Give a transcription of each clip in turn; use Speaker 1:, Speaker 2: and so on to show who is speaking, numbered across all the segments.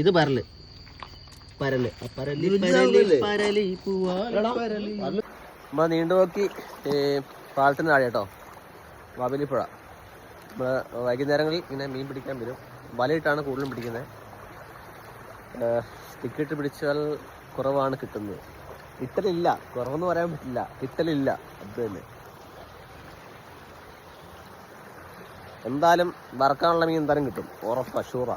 Speaker 1: ഇത് പരൽ. പരൽ. പരലി പരലി പരലി പൂവാല പാലത്തിന് താഴെ കേട്ടോ. വാബലിപ്പുഴ നമ്മൾ വൈകുന്നേരങ്ങളിൽ ഇങ്ങനെ മീൻ പിടിക്കാൻ വരും. വലയിട്ടാണ് കൂടുതലും പിടിക്കുന്നത്. സ്റ്റിക്കിട്ട് പിടിച്ചാൽ കുറവാണ് കിട്ടുന്നത്. കിട്ടലില്ല കുറവെന്ന് പറയാൻ പറ്റില്ല. കിട്ടലില്ല അത് തന്നെ. എന്തായാലും വറക്കാനുള്ള മീൻ എന്തായാലും കിട്ടും. ഉറപ്പാ ഷൂറ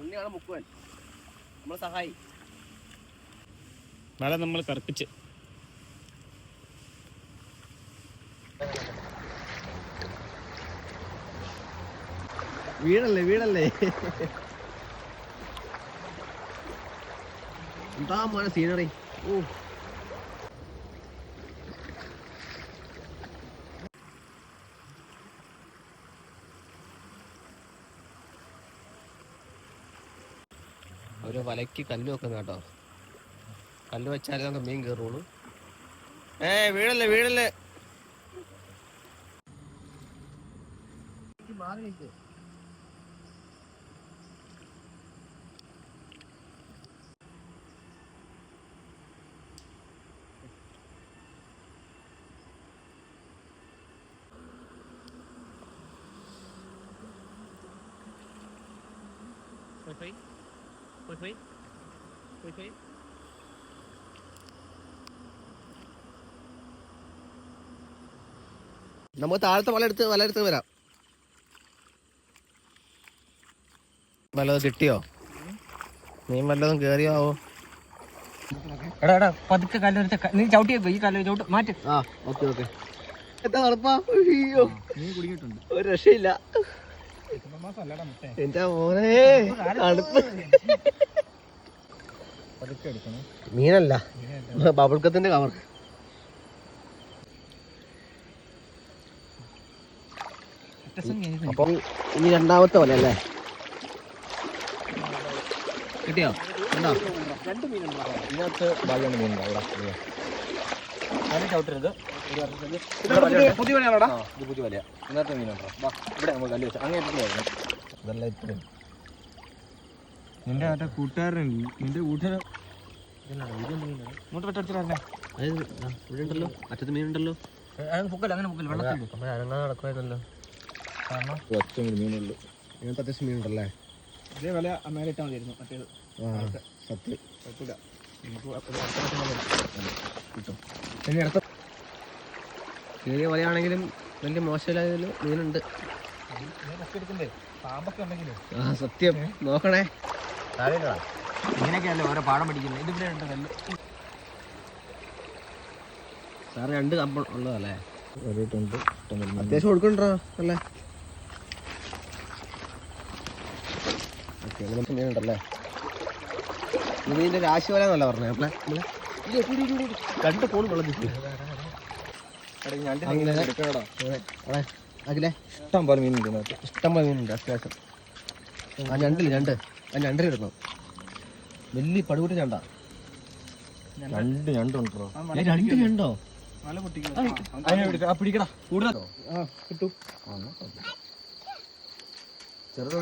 Speaker 1: ഉണ്ണിയാണ് മുക്കുവൻ. നമ്മളെ സഹായി.
Speaker 2: വല നമ്മൾ കറുപ്പിച്ച്.
Speaker 1: വീടല്ലേ വീടല്ലേ? എന്താ മഴ സീനറി ഓ ഒരു വലയ്ക്ക് കല്ല് വെക്കുന്ന കേട്ടോ. കല്ല് വെച്ചാലേ നമുക്ക് മീൻ കയറുള്ളൂ. ഏ വീടല്ലേ വീടല്ലേ മാറി
Speaker 2: പോയി പോയി പോയി പോയി
Speaker 1: നമുക്ക് താഴത്തെ വല എടുത്ത് വല എടുത്ത് വരാം. വല്ലതും കിട്ടിയോ? നീ വല്ലതും കേറിയോ ആവോ
Speaker 2: എടാ എടാ പതുക്കെ കല്ലെടുത്ത നീ ചവിട്ടി ഈ കല്ല് ചവിട്ട് മാറ്റ്.
Speaker 1: ആ ഓക്കെ ഓക്കെ. എന്താ തണുപ്പാ അയ്യോ. ഒരു രക്ഷയില്ല. എന്റെ മോനെ തണുപ്പ്. മീനല്ല ബബിൾക്കത്തിന്റെ കവർ അപ്പം ഇനി രണ്ടാമത്തെ വല അല്ലേ? കിട്ടിയോ? കണ്ടോ?
Speaker 3: ഇതിനകത്ത് ഭാഗ്യമാണ് മീനുണ്ടോ? അവിടെ
Speaker 2: ചവിട്ടരുത്
Speaker 3: പുതിയ വലയാണോടാ ഇത് പുതിയ വലയാ ഇന്നത്തെ വാ ഇവിടെ നമ്മൾ കല്ല് വെച്ചാൽ ഇട്ടിട്ട് ഇതെല്ലാം ഇത്രയും.
Speaker 2: നിന്റെ മറ്റേ കൂട്ടുകാരൻ നിന്റെ കൂട്ടുകാരൻ. ഇങ്ങോട്ട് പറ്റടിച്ചിട്ടല്ലേ
Speaker 1: ഇവിടെ ഉണ്ടല്ലോ അറ്റത്ത് മീനുണ്ടല്ലോ?
Speaker 2: പൊക്കല്ല അങ്ങനെ പൊക്കല്ല. വെള്ളത്തിൽ
Speaker 1: അനങ്ങാതെ നടക്കുമായിരുന്നല്ലോ
Speaker 2: കാരണം?
Speaker 3: ഒറ്റ മീനുള്ളൂ.
Speaker 1: ഇങ്ങനത്തെ അത്യാവശ്യം മീനുണ്ടല്ലേ?
Speaker 2: ഇതേ വില അന്നേരം ഇട്ടാൽ മതിയായിരുന്നു. മറ്റേത്.
Speaker 1: സത്യം.
Speaker 2: കുഴപ്പമില്ല
Speaker 1: ചെറിയ വലയാണെങ്കിലും വലിയ മോശമില്ലാതെ മീനുണ്ട് ആ സത്യം നോക്കണേ
Speaker 2: ഇങ്ങനെയൊക്കെയല്ലേ ഓരോ പാടം പഠിക്കുന്നത് ഇതിവിടെ ഉണ്ട് കല്ല്
Speaker 1: സാറ് രണ്ട് കമ്പ ഉള്ളതല്ലേ അത്യാവശ്യം കൊടുക്കണ്ടോ അല്ലേ ഓക്കെ ഇതിന്റെ രാശി വല എന്നല്ല പറഞ്ഞേ. രണ്ട് കോൾ വെള്ളത്തിൽ അങ്ങനെ. അതെ അഖിലേ.
Speaker 3: ഇഷ്ടം പോലെ മീനുണ്ട് ഇതിനകത്ത്.
Speaker 1: ഇഷ്ടം പോലെ മീനുണ്ട് അത്യാവശ്യം. ആ ഞണ്ടില്ല ഞണ്ട് ആ ഞണ്ടിൽ ഇടുന്നു വലിയ പടുകൂട്ടി ഞണ്ട
Speaker 3: രണ്ട്. രണ്ടുണ്ടോ
Speaker 1: രണ്ട് ഞണ്ടോ?
Speaker 3: പിടിക്കടാ.
Speaker 1: ആ കിട്ടു.
Speaker 3: ചെറുതോ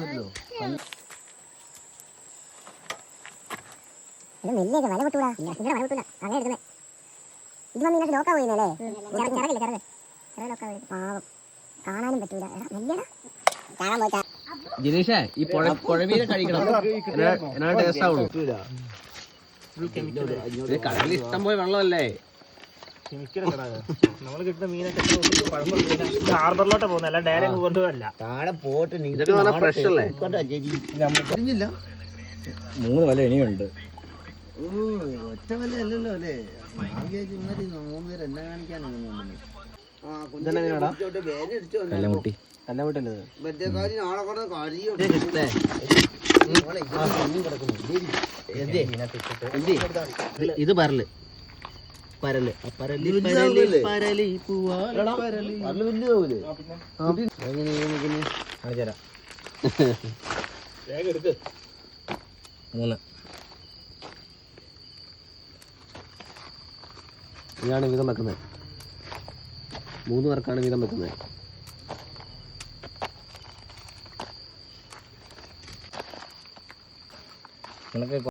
Speaker 4: ഇത് മെല്ലേക്ക് വല പൊട്ടൂടാ. ഇവിടെ വല പൊട്ടൂല. അങ്ങനെ എടുക്കുന്നത് ഇത് മമ്മി ഇന്നത്തെ ലോക്കാ പോയിന്നല്ലേ ചിറകില്ല ചിറക് ചിറക്? ലോക്കാ പോയി പാവം. കാണാനും പറ്റൂല. എടാ മെല്ലടാ കാണാൻ പോയി
Speaker 1: ജിനീഷേ ഈ പുഴ പുഴമീനെ കഴിക്കണം. എന്നാ ടേസ്റ്റ് ആവുള്ളൂ. ഇത് കടലിൽ ഇഷ്ടം പോലെ വെള്ളമല്ലേ?
Speaker 2: ഹാർബറിലോട്ട് ഡയറക്റ്റ് കൊണ്ടുപോകല്ല
Speaker 3: താഴെ പോട്ട്
Speaker 1: ഫ്രഷ് അല്ലേ?
Speaker 3: മൂന്ന് വല ഇനിയുണ്ട്.
Speaker 5: ഒറ്റ വല്ല അല്ലല്ലോ അല്ലേ മൂന്ന് പേര് എന്നെ കാണിക്കാനാണ്
Speaker 3: കല്ലമുട്ടി
Speaker 1: ഇത്? പരൽ. പരൽ. ആ പരലി പരലി പരലി
Speaker 3: പൂവാ. മൂന്ന്.
Speaker 1: ഇതാണ് വീതം വെക്കുന്നത്. മൂന്ന് പേർക്കാണ് വീതം വെക്കുന്നത്.
Speaker 3: നിങ്ങളൊക്കെ